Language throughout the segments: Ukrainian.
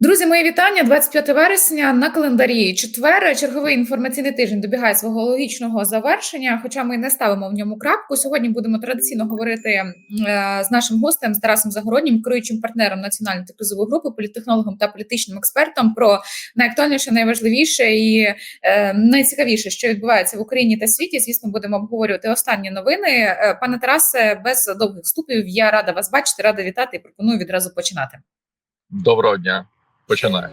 Друзі, мої вітання. 25 вересня на календарі. Четвер, черговий інформаційний тиждень добігає свого логічного завершення. Хоча ми не ставимо в ньому крапку. Сьогодні будемо традиційно говорити е, з нашим гостем з Тарасом Загороднім, керуючим партнером національної кризової групи, політтехнологом та політичним експертом про найактуальніше, найважливіше і е, найцікавіше, що відбувається в Україні та світі. Звісно, будемо обговорювати останні новини. Е, Пане Тарасе, без довгих вступів. Я рада вас бачити, рада вітати і пропоную відразу починати. Доброго дня. Починаю.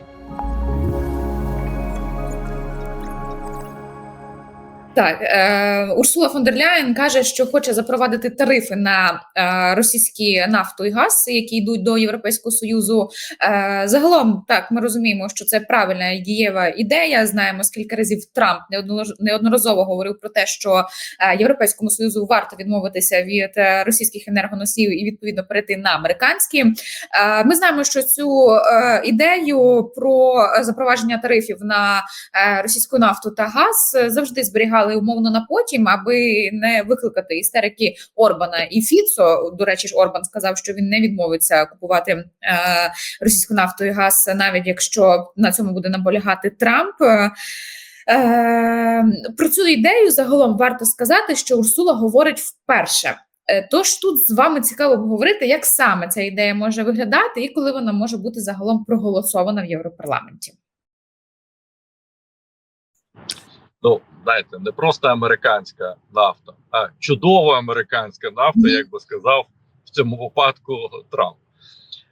Так, е, Урсула фон дер Ляєн каже, що хоче запровадити тарифи на е, російські нафту і газ, які йдуть до Європейського союзу. Е, загалом, так ми розуміємо, що це правильна і дієва ідея. Знаємо, скільки разів Трамп неоднораз- неодноразово говорив про те, що е, Європейському союзу варто відмовитися від е, російських енергоносіїв і відповідно перейти на американські. Е, ми знаємо, що цю е, ідею про запровадження тарифів на е, російську нафту та газ завжди зберігали умовно на потім, аби не викликати істерики Орбана і Фіцо. До речі, ж Орбан сказав, що він не відмовиться купувати е, російську нафту і газ, навіть якщо на цьому буде наполягати Трамп. Е, про цю ідею загалом варто сказати, що Урсула говорить вперше. Е, Тож тут з вами цікаво обговорити, як саме ця ідея може виглядати і коли вона може бути загалом проголосована в Європарламенті. Ну, знаєте, не просто американська нафта, а чудова американська нафта, як би сказав в цьому випадку Трамп.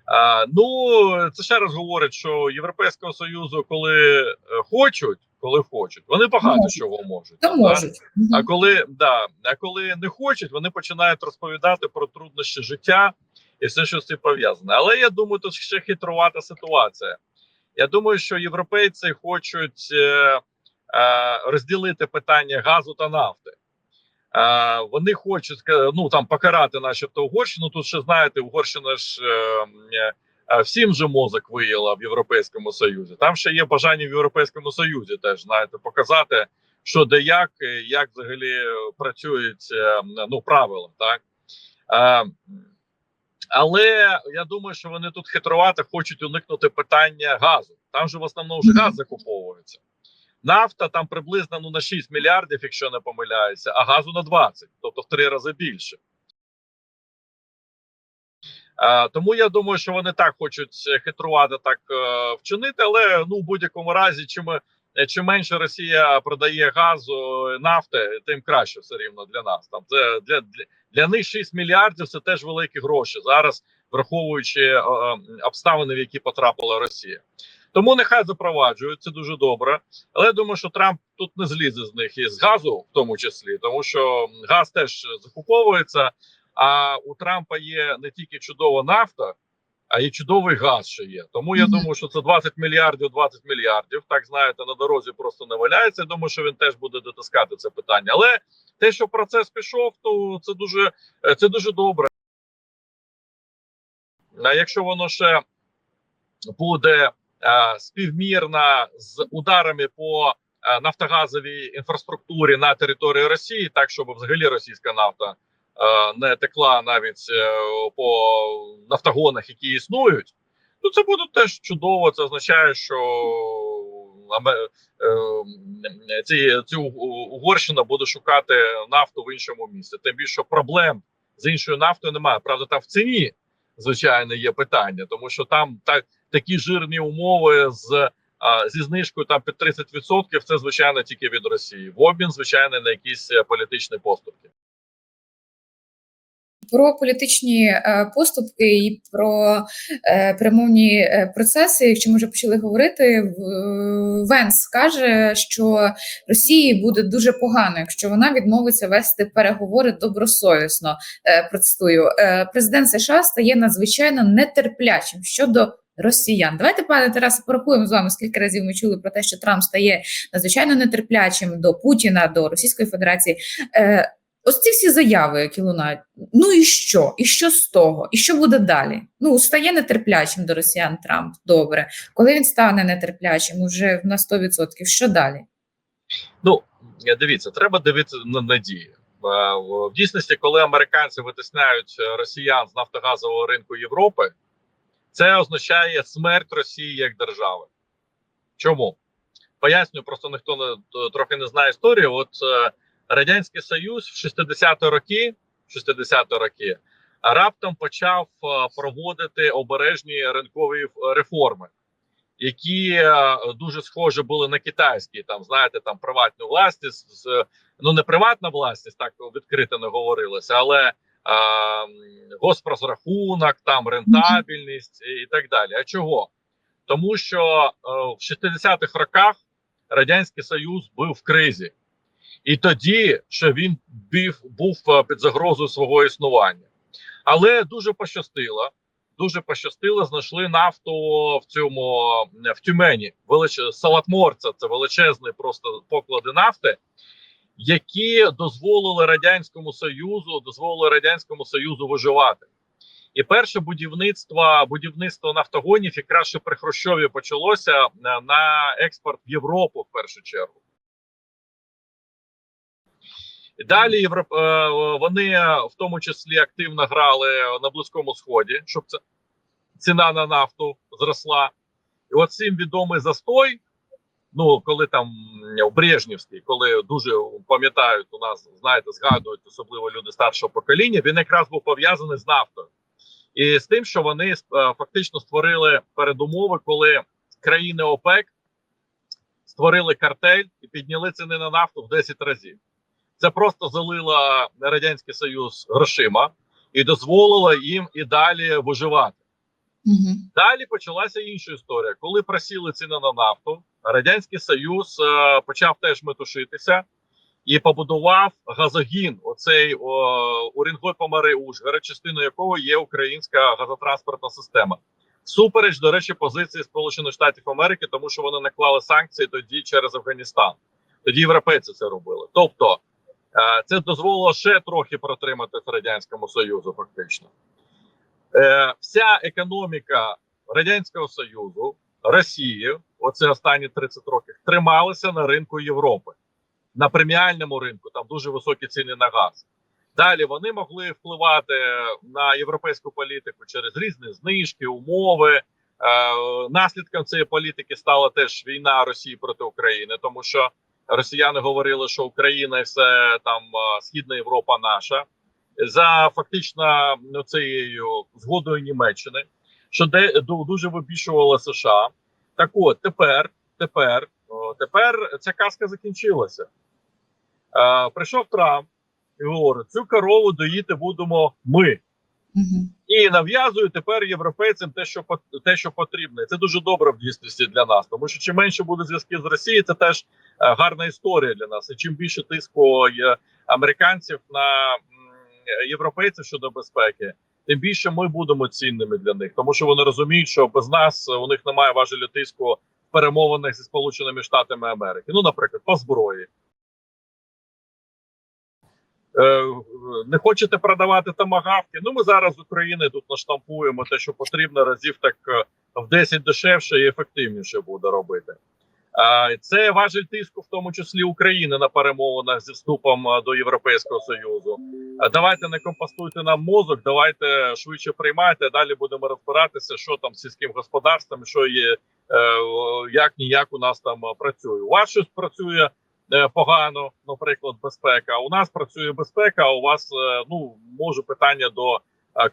А, ну, це ще раз говорить, що Європейського Союзу, коли е, хочуть, коли хочуть, вони багато Можуть. чого можуть. Да? можуть. А коли да, а коли не хочуть, вони починають розповідати про труднощі життя і все, що з цим пов'язане. Але я думаю, тут ще хитрувата ситуація. Я думаю, що європейці хочуть е, е, розділити питання газу та нафти. Е, вони хочуть ну там покарати, начебто, Угорщину. Тут ще знаєте, Угорщина ж е, е, е, всім же мозок виїла в Європейському Союзі. Там ще є бажання в Європейському Союзі теж знаєте, показати, що де як, е, як взагалі е, працюють е, ну правила, так. Е, але я думаю, що вони тут хитрувато хочуть уникнути питання газу. Там же в основному вже газ закуповується. Нафта там приблизно ну, на 6 мільярдів, якщо не помиляюся, а газу на 20, тобто в три рази більше. Е, тому я думаю, що вони так хочуть е, хитрувати, так е, вчинити, але ну в будь-якому разі, чим, е, чим менше Росія продає газу е, нафти, тим краще все рівно для нас. Там це для, для, для них 6 мільярдів це теж великі гроші зараз, враховуючи е, обставини, в які потрапила Росія. Тому нехай запроваджують це дуже добре. Але я думаю, що Трамп тут не злізе з них і з газу, в тому числі, тому що газ теж закуповується. А у Трампа є не тільки чудова нафта, а й чудовий газ ще є. Тому я Мгм. думаю, що це 20 мільярдів, 20 мільярдів. Так знаєте, на дорозі просто не валяється. Я думаю, що він теж буде дотискати це питання. Але те, що процес пішов, то це дуже е, це дуже добре. А якщо воно ще буде е, співмірно з ударами по е, нафтогазовій інфраструктурі на території Росії, так щоб взагалі російська нафта е, не текла навіть по нафтогонах, які існують, то це буде теж чудово. Це означає, що е, ці, Угорщина буде шукати нафту в іншому місці. Тим більше проблем з іншою нафтою немає. Правда, там в ціні звичайно є питання, тому що там так такі жирні умови з. Зі знижкою там під 30% це звичайно тільки від Росії. В обмін, звичайно, на якісь е, політичні поступки. Про політичні е, поступки і про е, перемовні процеси, якщо ми вже почали говорити, Венс каже, що Росії буде дуже погано, якщо вона відмовиться вести переговори добросовісно. Процитую, президент США стає надзвичайно нетерплячим щодо. Росіян, давайте, пане Тарасе, порахуємо з вами, скільки разів ми чули про те, що Трамп стає надзвичайно нетерплячим до Путіна, до Російської Федерації. Е, Ось ці всі заяви, які лунають. Ну і що? І що з того? І що буде далі? Ну, стає нетерплячим до росіян Трамп. Добре. Коли він стане нетерплячим, уже на 100%, що далі? Ну дивіться, треба дивитися на надії. В- В дійсності, коли американці витисняють е, росіян з нафтогазового ринку Європи, це означає смерть Росії як держави. Чому? Поясню, просто ніхто не трохи не знає історію. От е, Радянський Союз в 60-ті роки, 60-ті роки раптом почав е, проводити обережні ринкові е, реформи, які е, дуже схожі були на китайські. Там знаєте, там приватну власність, ну не приватна власність, так відкрито не говорилося, але госпрозрахунок, там рентабельність і так далі. А чого? Тому що е, в 60-х роках Радянський Союз був в кризі, і тоді що він був е, під загрозою свого існування. Але дуже пощастило. Дуже пощастило, знайшли нафту в цьому в Тюмені. Велич... Салатморця це величезні просто поклади нафти, які дозволили радянському союзу, дозволили радянському союзу виживати. І перше будівництво будівництво нафтогонів якраз ще при Хрущові почалося е, на експорт в Європу в першу чергу. Далі Європ... е, вони в тому числі активно грали на Близькому Сході, щоб ціна на нафту зросла. І от цим відомий застой. Ну, коли там в Брежнівській, коли дуже пам'ятають у нас, знаєте, згадують особливо люди старшого покоління, він якраз був пов'язаний з нафтою. І з тим, що вони е, фактично створили передумови, коли країни ОПЕК створили картель і підняли ціни на нафту в 10 разів. Це просто залило Радянський Союз грошима і дозволило їм і далі виживати. Угу. Далі почалася інша історія. Коли просіли ціни на нафту, Радянський Союз е, почав теж метушитися і побудував газогін. Оцей Урінгой Помари Ужгород, частиною якого є українська газотранспортна система. Супереч, до речі, позиції Сполучених Штатів Америки, тому що вони наклали санкції тоді через Афганістан. Тоді європейці це робили. Тобто е, це дозволило ще трохи протримати радянському союзу, фактично. Е, вся економіка Радянського Союзу, Росії, оце останні 30 років, трималася на ринку Європи, на преміальному ринку, там дуже високі ціни на газ. Далі вони могли впливати на європейську політику через різні знижки, умови. Е, наслідком цієї політики стала теж війна Росії проти України, тому що росіяни говорили, що Україна і все там е, Східна Європа наша за фактично ну, цією згодою Німеччини, що де ду- дуже вибішувала США. Так от тепер, тепер, о, тепер ця казка закінчилася. Е, прийшов Трамп і говорить: цю корову доїти будемо ми. Угу. І нав'язує тепер європейцям те, що те, що потрібно. Це дуже добре в дійсності для нас, тому що чим менше буде зв'язків з Росією, це теж е, гарна історія для нас. І чим більше тиску є американців на європейців щодо безпеки, тим більше ми будемо цінними для них, тому що вони розуміють, що без нас у них немає важелі тиску в перемовинах зі Сполученими Штатами Америки. Ну, наприклад, по зброї. Е, не хочете продавати тамагавки? Ну ми зараз з України тут наштампуємо те, що потрібно разів так е, в 10 дешевше і ефективніше буде робити. Це важель тиску, в тому числі України на перемовинах зі вступом до Європейського Союзу. Давайте не компостуйте нам мозок, давайте швидше приймайте. Далі будемо розбиратися, що там з сільським господарством, що є е, як ніяк у нас там працює. У вас щось працює е, погано, наприклад, безпека. У нас працює безпека. А у вас е, ну може питання до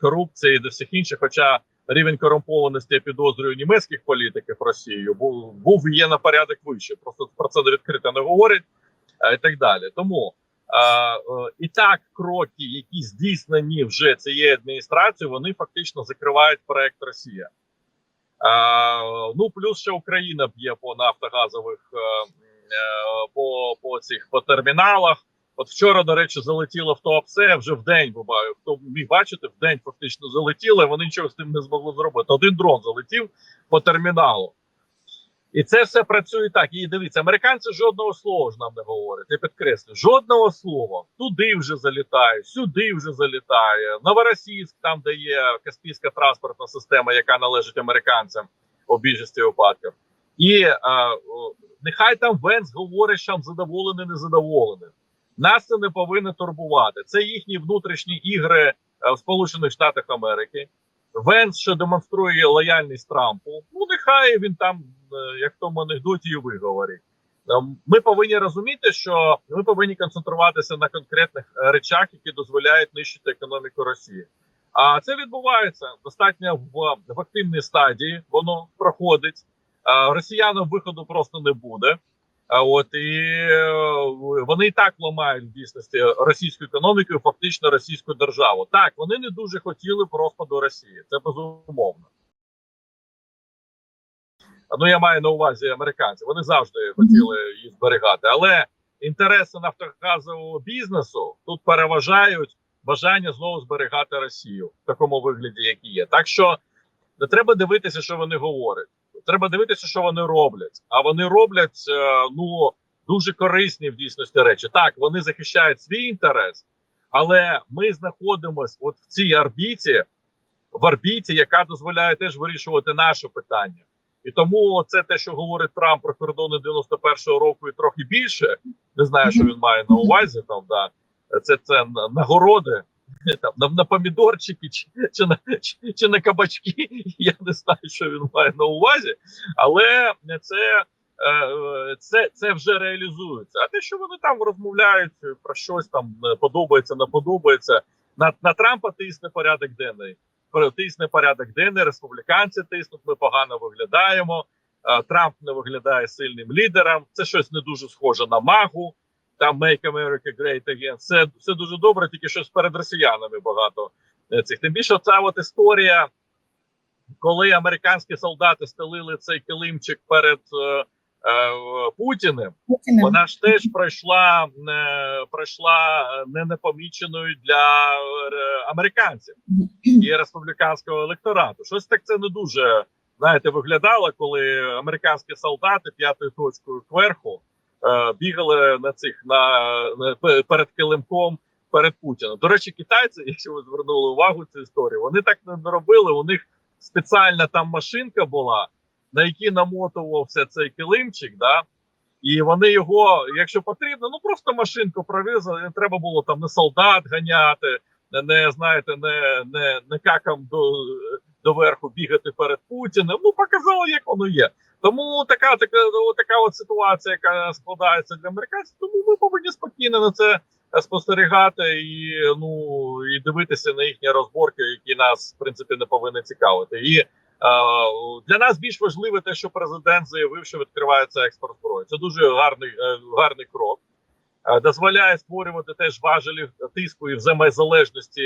корупції, до всіх інших. Хоча рівень корумпованості я підозрюю німецьких політиків Росією був був є на порядок вище. Просто про це не відкрито не говорять е, і так далі. Тому е, е, і так кроки, які здійснені вже цією адміністрацією, вони фактично закривають проект Росія. Е, ну плюс ще Україна б'є по нафтогазових по, по цих по терміналах. От вчора, до речі, залетіло в Туапсе вже в день. буває. Хто міг бачити, в день фактично залетіло, і вони нічого з тим не змогли зробити. Один дрон залетів по терміналу. І це все працює так. І дивіться, американці жодного слова ж нам не говорять. Я підкреслю, жодного слова. Туди вже залітає, сюди вже залітає. Новоросійськ, там де є Каспійська транспортна система, яка належить американцям у більшості випадків. І а, о, нехай там Венс говорить, що там задоволений, незадоволений. Нас це не повинно турбувати. Це їхні внутрішні ігри е, в Сполучених Штатах Америки. Венс, що демонструє лояльність Трампу. Ну, нехай він там, е, як в тому анекдоті, і виговорить. Ем, Ми повинні розуміти, що ми повинні концентруватися на конкретних е, речах, які дозволяють нищити економіку Росії. А це відбувається достатньо в, в активній стадії. Воно проходить. Росіянам виходу просто не буде. А от і е, вони і так ламають в дійсності російську економіку, і фактично російську державу. Так, вони не дуже хотіли б розпаду Росії. Це безумовно. Ну я маю на увазі американців. Вони завжди хотіли її зберігати, але інтереси нафтогазового бізнесу тут переважають бажання знову зберігати Росію в такому вигляді, який є. Так що не треба дивитися, що вони говорять. Треба дивитися, що вони роблять. А вони роблять е, ну дуже корисні в дійсності речі. Так, вони захищають свій інтерес, але ми знаходимося от в цій орбіті, в орбіті, яка дозволяє теж вирішувати наше питання. І тому це те, що говорить Трамп про кордони 91-го року, і трохи більше. Не знаю, що він має на увазі. Там да це це нагороди там на, на помідорчики чи, чи на чи, чи на кабачки. Я не знаю, що він має на увазі, але це. е, Це це вже реалізується. А те, що вони там розмовляють про щось там е, подобається, не подобається. На на Трампа тисне порядок денний. Тисне порядок денний, республіканці тиснуть. Ми погано виглядаємо. Е, Трамп не виглядає сильним лідером. Це щось не дуже схоже на магу там Make America Great Again. Це все дуже добре, тільки щось перед росіянами багато е, цих. Тим більше ця от історія, коли американські солдати стелили цей килимчик перед е, е, Путіним, Путіним. вона ж теж пройшла е, пройшла не непоміченою для е, американців і республіканського електорату. Щось так це не дуже знаєте виглядало, коли американські солдати п'ятою точкою кверху е, бігали на цих на, на перед килимком перед Путіним. До речі, китайці, якщо ви звернули увагу цю історію, вони так не робили. У них спеціальна там машинка була, на якій намотувався цей килимчик. да, і вони його, якщо потрібно, ну просто машинку провізали, не треба було там не солдат ганяти, не, не знаєте, не не, не какам до до верху бігати перед Путіним. Ну показали, як воно є. Тому така така така от ситуація, яка складається для американців. Тому ми повинні спокійно на це спостерігати і ну і дивитися на їхні розборки, які нас в принципі не повинні цікавити. І для нас більш важливе те, що президент заявив, що відкривається експорт зброї. Це дуже гарний е, гарний крок. Е, дозволяє створювати теж важелі тиску і взаємозалежності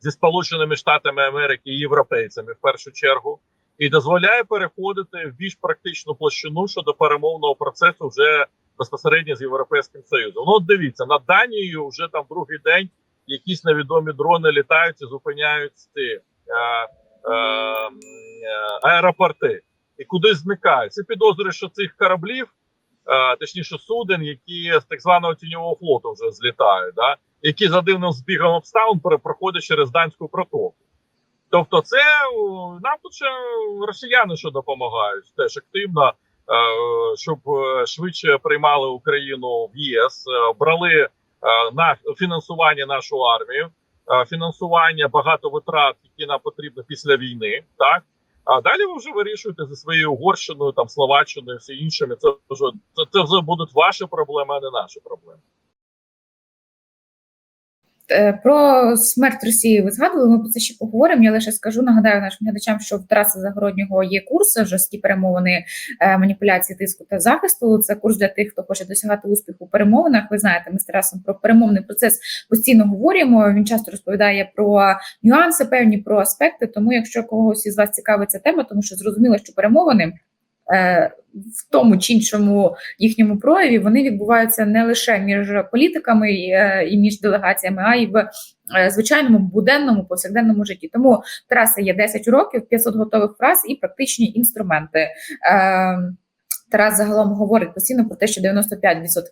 зі Сполученими Штатами Америки і європейцями в першу чергу і дозволяє переходити в більш практичну площину щодо перемовного процесу вже безпосередньо з європейським союзом. Ну от дивіться на Данію вже там другий день якісь невідомі дрони літають і зупиняють ці е, е, е, аеропорти і кудись зникають. Це підозрює, що цих кораблів, е, точніше суден, які з так званого тіньового флоту вже злітають, да, які за дивним збігом обставин проходять через данську протоку. Тобто, це нам тут ще росіяни що допомагають теж активно, е, щоб е, швидше приймали Україну в ЄС, е, брали на фінансування нашу армію, фінансування багато витрат, які нам потрібно після війни. Так а далі ви вже вирішуєте зі своєю Угорщиною, там Словаччиною, всі іншими. Це вже це, це вже будуть ваші проблеми, а не наші проблеми. Е, про смерть Росії ви згадували, ми про це ще поговоримо. Я лише скажу, нагадаю нашим глядачам, що в Тараса Загороднього є курс жорсткі перемовини е, маніпуляції, тиску та захисту. Це курс для тих, хто хоче досягати успіху у перемовинах. Ви знаєте, ми з Тарасом про перемовний процес постійно говоримо. Він часто розповідає про нюанси, певні про аспекти. Тому, якщо когось із вас цікавить ця тема, тому що зрозуміло, що перемовини. Е, в тому чи іншому їхньому прояві вони відбуваються не лише між політиками е, і між делегаціями, а й в е, звичайному буденному повсякденному житті. Тому траса є 10 років, 500 готових фраз і практичні інструменти. Тарас загалом говорить постійно про те, що 95%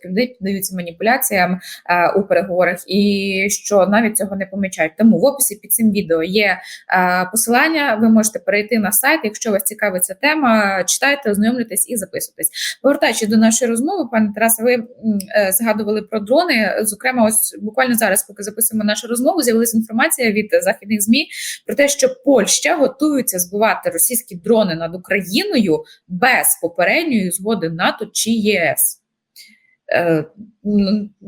людей піддаються маніпуляціям е, у переговорах, і що навіть цього не помічають. Тому в описі під цим відео є е, посилання. Ви можете перейти на сайт. Якщо вас цікавить ця тема, читайте, ознайомлюйтесь і записуйтесь. Повертаючись до нашої розмови, пане Тарасе, ви е, згадували про дрони. Зокрема, ось буквально зараз, поки записуємо нашу розмову, з'явилася інформація від західних змі про те, що Польща готується збивати російські дрони над Україною без попередньої згоди НАТО чи ЄС. Е,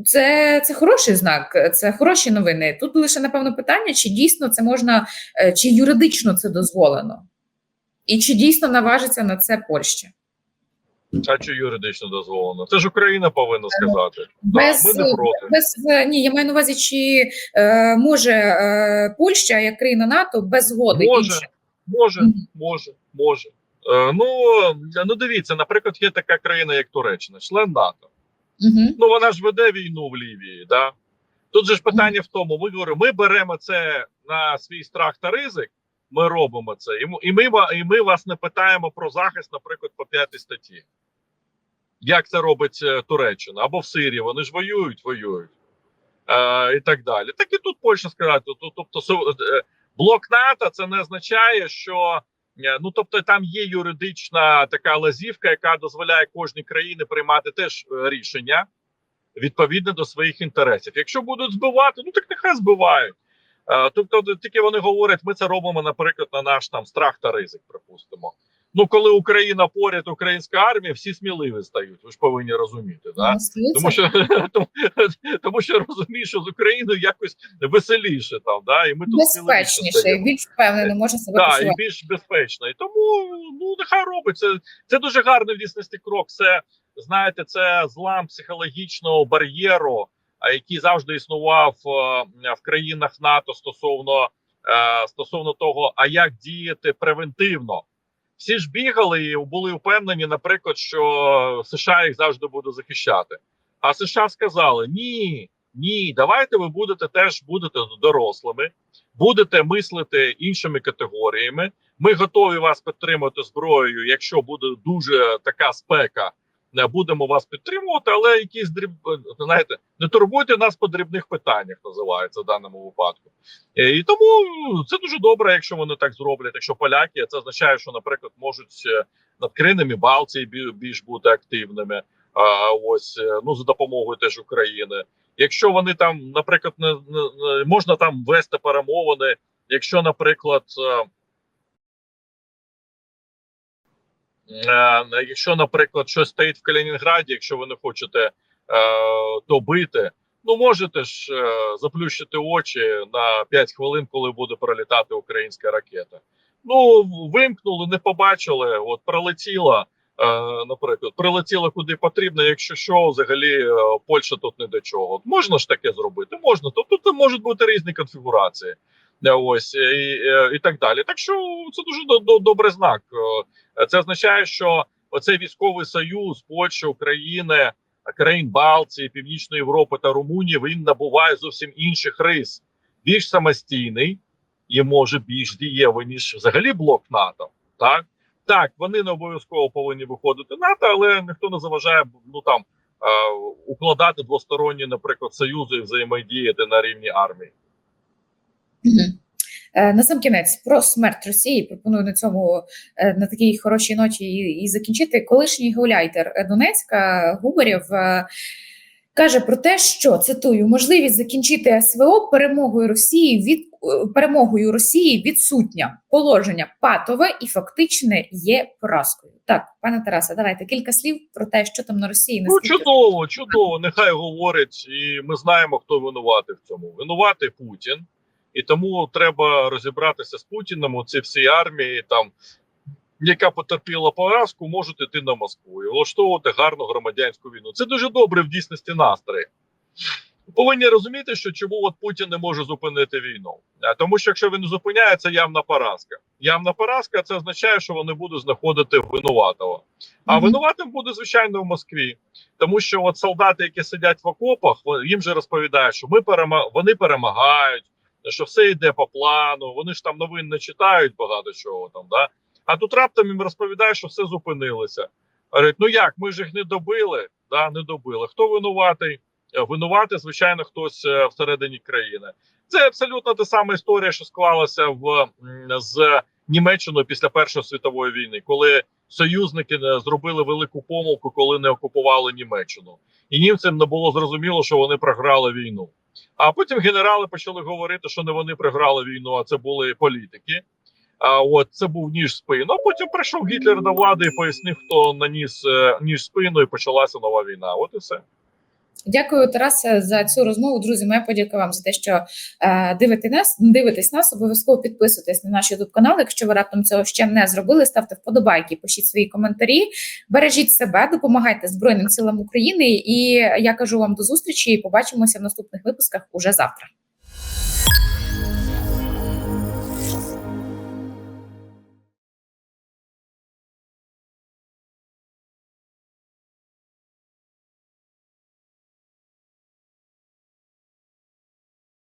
Це, це хороший знак, це хороші новини. Тут лише напевно питання, чи дійсно це можна, е, чи юридично це дозволено, і чи дійсно наважиться на це Польща. А чи юридично дозволено? Це ж Україна повинна сказати. Без, да, ми не проти. без е, ні, я маю на увазі, чи е, може е, Польща як країна НАТО без згоди Може. інших? Може, може, може. Е, ну, ну дивіться, наприклад, є така країна, як Туреччина, член НАТО. Угу. Ну вона ж веде війну в Лівії. Да? Тут же ж питання в тому: ми говоримо, ми беремо це на свій страх та ризик. Ми робимо це, і ми, і ми, вас не питаємо про захист, наприклад, по п'ятій статті. Як це робить е, Туреччина або в Сирії? Вони ж воюють, воюють е, і так далі. Так і тут Польща сказати. Тобто, е, блок НАТО це не означає, що ну тобто там є юридична така лазівка, яка дозволяє кожній країні приймати теж е, рішення відповідно до своїх інтересів. Якщо будуть збивати, ну так нехай збивають. Е, Тобто, тільки вони говорять, ми це робимо, наприклад, на наш там страх та ризик, припустимо. Ну, коли Україна поряд, українська армія, всі сміливі стають. Ви ж повинні розуміти, да? Тому що тому, тому що розумієш, що з Україною якось веселіше там, да, і ми тут безпечніше, стаємо. більш впевнено може себе Так, і більш безпечно. І тому ну нехай робить це. Це дуже гарний в дійсності крок. Це знаєте, це злам психологічного бар'єру, який завжди існував е, в країнах НАТО стосовно е, стосовно того, а як діяти превентивно. Всі ж бігали і були впевнені, наприклад, що США їх завжди буде захищати. А США сказали: ні, ні, давайте ви будете теж будете дорослими, будете мислити іншими категоріями. Ми готові вас підтримати зброєю, якщо буде дуже така спека. Не будемо вас підтримувати, але якісь дріб... знаєте, не турбуйте нас по дрібних питаннях, називається в даному випадку. Е, І тому це дуже добре, якщо вони так зроблять. Якщо поляки, це означає, що, наприклад, можуть е, над країнами Балтії більш бути активними. А ось е, ну за допомогою теж України. Якщо вони там, наприклад, не, не можна там вести перемовини, якщо, наприклад, якщо, наприклад, щось стоїть в Калінінграді, якщо ви не хочете е, то ну можете ж е, заплющити очі на 5 хвилин, коли буде пролітати українська ракета. Ну, вимкнули, не побачили, от пролетіла. Е, наприклад, прилетіло куди потрібно, якщо що, взагалі е, Польща тут не до чого. Можна ж таке зробити? Можна. Тобто тут можуть бути різні конфігурації. Е, Ось і, е, і так далі. Так що це дуже до, до, добрий знак. Е, Це означає, що оцей військовий союз Польщі, України, країн Балтії, Північної Європи та Румунії він набуває зовсім інших рис, більш самостійний і може більш дієвий, ніж взагалі блок НАТО. Так так, вони не обов'язково повинні виходити НАТО, але ніхто не заважає ну там укладати двосторонні, наприклад, союзи і взаємодіяти на рівні армії. Е, На сам кінець про смерть Росії пропоную на цьому е, на такій хорошій ночі і, і закінчити. Колишній гауляйтер Донецька Губарєв е, каже про те, що цитую можливість закінчити СВО перемогою Росії від перемогою Росії відсутня. Положення патове і фактичне є поразкою. Так, пане Тарасе, давайте кілька слів про те, що там на Росії Ну наскільки чудово, чудово. Нехай говорить, і ми знаємо, хто винуватий в цьому. Винуватий Путін, і тому треба розібратися з Путіним. у Ці всі армії, там яка потерпіла поразку, можуть іти на Москву і влаштовувати гарну громадянську війну. Це дуже добре в дійсності настрої. Повинні розуміти, що чому от Путін не може зупинити війну, А тому що якщо він не зупиняє, це явна поразка. Явна поразка це означає, що вони будуть знаходити винуватого. А винуватим буде звичайно в Москві, тому що от солдати, які сидять в окопах, їм же розповідають, що ми перема... вони перемагають, що все йде по плану. Вони ж там новин не читають багато чого там. Да? А тут раптом їм розповідають, що все зупинилося. Говорить, ну як, ми ж їх не добили, да, не добили. Хто винуватий? Е, Винувати, звичайно, хтось е, всередині країни. Це абсолютно та сама історія, що склалася в з Німеччиною після Першої світової війни, коли союзники не зробили велику помилку, коли не окупували Німеччину, і німцям не було зрозуміло, що вони програли війну. А потім генерали почали говорити, що не вони програли війну, а це були політики. А от це був ніж спину. А потім прийшов Гітлер до влади і пояснив, хто наніс е, ніж спину, і почалася нова війна. От і все. Дякую, Тарасе, за цю розмову. Друзі, моя подяка вам за те, що е, дивите нас, дивитесь нас. Обов'язково підписуйтесь на наш YouTube канал. Якщо ви раптом цього ще не зробили, ставте вподобайки, пишіть свої коментарі, бережіть себе, допомагайте Збройним силам України. І я кажу вам до зустрічі. і Побачимося в наступних випусках уже завтра.